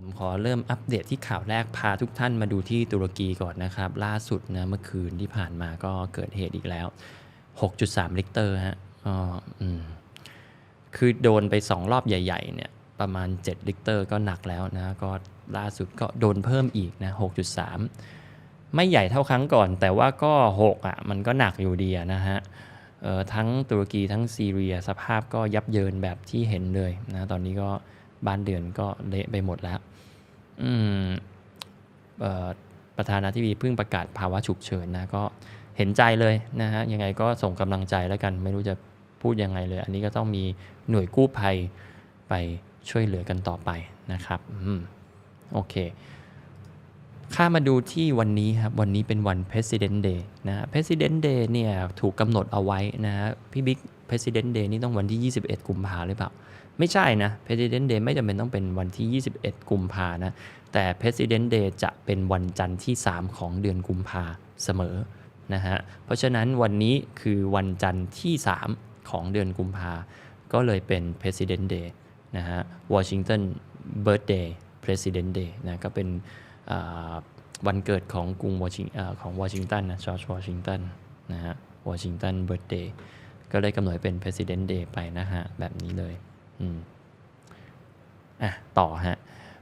ผมขอเริ่มอัปเดตที่ข่าวแรกพาทุกท่านมาดูที่ตุรกีก่อนนะครับ ล่าสุดนะเมื่อคืนที่ผ่านมาก็เกิดเหตุอีกแล้ว 6.3ลิกเตอร์ฮะก็อืมคือโดนไป 2 รอบใหญ่ๆเนี่ยประมาณ 7 ลิกเตอร์ก็หนักแล้วนะ ก็ล่าสุดก็โดนเพิ่มอีกนะ 6.3 ไม่ใหญ่เท่าครั้งก่อน แต่ว่าก็ 6 อะ มันก็หนักอยู่ดีนะฮะทั้งตุรกีทั้งซีเรียสภาพก็ยับเยินแบบที่เห็นเลยนะ ตอนนี้ก็บ้านเดือนก็เละไปหมดแล้ว ประธานาธิบดีเพิ่งประกาศภาวะฉุกเฉินนะก็เห็นใจเลยนะฮะยังไงก็ส่งกำลังใจแล้วกัน ไม่รู้จะพูดยังไงเลย อันนี้ก็ต้องมีหน่วยกู้ภัยไปช่วยเหลือกันต่อไปนะครับอืมโอเคข้ามาดูที่วันนี้ครับ วันนี้เป็นวัน President Day นะ President Day เนี่ยถูกกำหนดเอาไว้นะฮะพี่บิ๊ก President Day นี่ต้องวันที่ 21 กุมภาหรือเปล่า ไม่ใช่นะ President Day ไม่จำเป็นต้องเป็นวันที่ 21 กุมภานะ แต่ President Day จะเป็นวันจันทร์ที่ 3 ของเดือนกุมภาเสมอนะฮะ เพราะฉะนั้นวันนี้คือวันจันทร์ที่ 3 ของเดือนกุมภาก็เลยเป็น President Day นะฮะ Washington Birthday President Day นะก็เป็นวันเกิดของกรุงวอชิงของวอชิงตันนะจอร์จวอชิงตันนะฮะวอชิงตันเบิร์ d เดย์ ก็เลยกำหนดเป็น President Day ไปนะฮะ แบบนี้เลยอืมอะต่อฮะ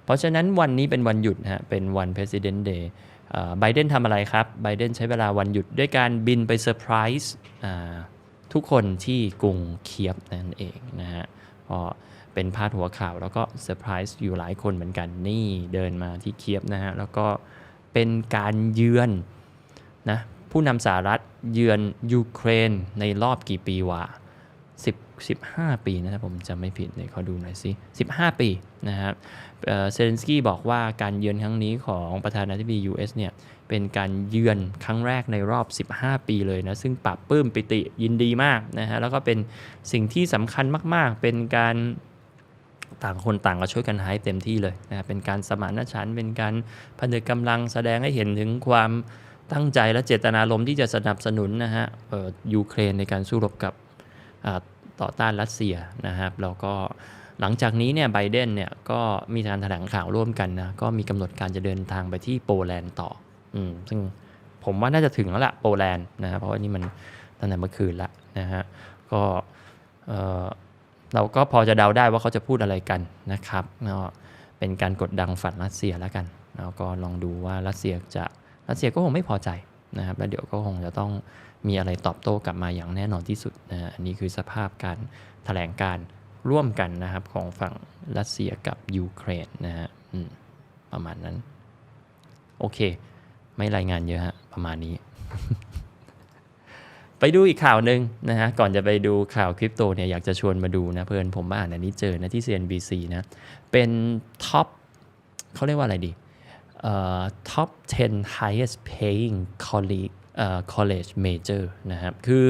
เพราะฉะนั้นวันนี้เป็นวันหยุดฮะ เป็นวัน President Day ไบเดนทำอะไรครับไบเดนใช้เวลาวันหยุดด้วยการบินไปเซอร์ไพรส์ทุกคนที่กรุงเคียบนั่นเองนะฮะก็เป็นพาดหัวข่าวแล้วก็เซอร์ไพรส์อยู่หลายคนเหมือนกันนี่เดินมาที่เคียบนะฮะ แล้วก็เป็นการเยือนนะ ผู้นำสหรัฐเยือนยูเครนในรอบกี่ปีวะ10 15 ปีนะถ้าผมจำไม่ผิดเนี่ยขอดูหน่อยสิ15 ปีนะครับเซเลนสกี้บอกว่าการเยือนครั้งนี้ของประธานาธิบดี US เนี่ยเป็นการเยือนครั้งแรกในรอบ 15 ปีเลยนะ ซึ่งปรับปื้มปิติยินดีมากนะฮะแล้วก็เป็นสิ่งที่สำคัญมาก ๆ เป็นการต่างคนต่างก็ช่วยกันหายเต็มที่เลยนะเป็นการสมานฉันท์เป็นการผนึกกำลังแสดงให้เห็นถึงความ ตั้งใจและเจตนารมณ์ที่จะสนับสนุนนะฮะยูเครนในการสู้รบกับต่อต้านรัสเซียนะครับแล้วก็หลังจากนี้เนี่ยไบเดนเนี่ยก็มีการแถลงข่าวร่วมกันนะก็มีกำหนดการจะเดินทางไปที่โปแลนด์ต่ออืมซึ่งผมว่าน่าจะถึงแล้วละโปแลนด์นะฮะเพราะว่านี่มันตั้งแต่เมื่อคืนละนะฮะก็เเราก็พอจะเดาได้ว่าเขาจะพูดอะไรกันนะครับก็เป็นการกดดันฝั่งรัสเซียแล้วกันแล้วก็ลองดูว่ารัสเซียจะ รัสเซียก็คงไม่พอใจนะครับแล้วเดี๋ยวก็คงจะต้องมีอะไรตอบโต้กลับมาอย่างแน่นอนที่สุดนะอันนี้คือสภาพการแถลงการร่วมกันนะครับของฝั่งรัสเซียกับยูเครนนะฮะประมาณนั้น โอเค ไม่รายงานเยอะฮะประมาณนี้ ไปดูอีกข่าวหนึ่งนะฮะก่อนจะไปดูข่าวคริปโตเนี่ยอยากจะชวนมาดูนะเพื่อนผมอ่านอันนี้เจอนะที่ CNBC นะเป็นท็อปเขาเรียกว่าอะไรดี top 10 highest paying college เอ่อ college major นะครับ คือ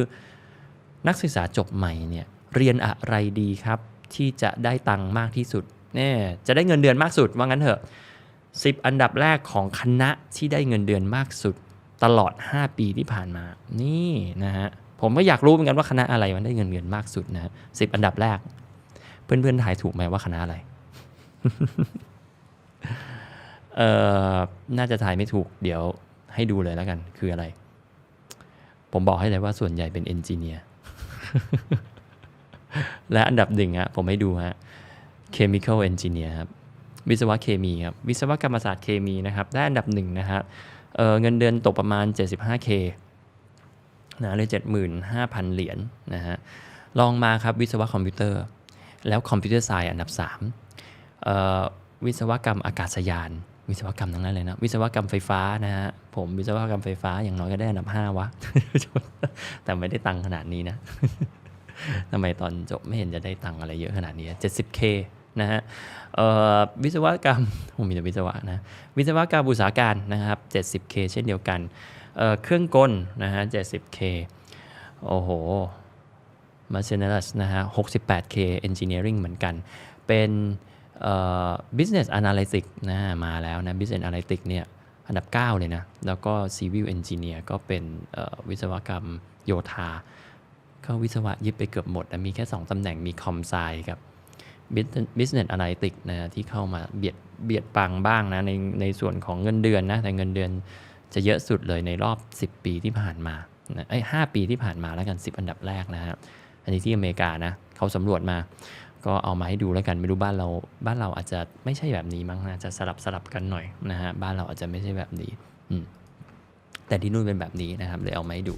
นักศึกษาจบใหม่เนี่ยเรียนอะไรดีครับ ที่จะได้ตังค์มากที่สุดแน่จะได้เงินเดือนมากสุดว่างั้นเถอะ 10 อันดับแรกของคณะที่ได้เงินเดือนมากสุดตลอด 5 ปีที่ผ่านมา นี่นะฮะ ผมก็อยากรู้เหมือนกันว่าคณะอะไรมันได้เงินเดือนมากสุดนะสิบอันดับแรก เพื่อนๆถ่ายถูกไหมว่าคณะอะไร เอ่อน่าจะถ่ายไม่ถูก เดี๋ยวให้ดูเลยแล้วกัน คืออะไร ผมบอกให้เลยว่าส่วนใหญ่เป็นเอนจิเนียร์และอันดับหนึ่งฮะผมให้ดูฮะ chemical engineer ครับ วิศวะเคมีครับ วิศวกรรมศาสตร์เคมีนะครับ ได้อันดับหนึ่งนะฮะเอ่อเงินเดือนตกประมาณ 75k นะเลย75,000 เหรียญนะฮะลองมาครับวิศวะคอมพิวเตอร์ แล้วคอมพิวเตอร์ไซน์อันดับ3วิศวกรรมอากาศยาน วิศวกรรมทั้งนั้นเลยนะ วิศวกรรมไฟฟ้านะฮะผมวิศวกรรมไฟฟ้าอย่างน้อยก็ได้อันดับ5วะ แต่ไม่ได้ตังค์ขนาดนี้นะทำไมตอนจบไม่เห็นจะได้ตังค์อะไรเยอะขนาดนี้ 70k นะฮะเอ่อวิศวกรรมผมมีแต่วิศวะนะวิศวกรรมอุตสาหการนะครับ 70k เช่นเดียวกันเเครื่องกลนะฮะ 70k โอ้โหมาเซน e ัสนะฮะ 68k engineering เหมือนกัน เป็น business analytics นะมาแล้วนะ business analytics เนี่ยอันดับ 9 เลยนะ แล้วก็ civil engineer ก็เป็นวิศวกรรมโยธา ก็วิศวะยึดไปเกือบหมดนะมีแค่ 2 ตำแหน่งมีคอมไซกับ Business Analytics นะที่เข้ามาเบียดเบียดปังบ้างนะในในส่วนของเงินเดือนนะแต่เงินเดือนจะเยอะสุดเลยในรอบ 10 ปีที่ผ่านมานะไอ้ห้าปีที่ผ่านมาแล้วกัน 10 อันดับแรกนะฮะอันนี้ที่อเมริกานะเขาสำรวจมา ก็เอามาให้ดูแล้วกันไม่รู้บ้านเราบ้านเราอาจจะไม่ใช่แบบนี้มั้งนะจะสลับสลับกันหน่อยนะฮะบ้านเราอาจจะไม่ใช่แบบนี้อืแต่ที่นู่นเป็นแบบนี้นะครับเลยเอามาให้ดู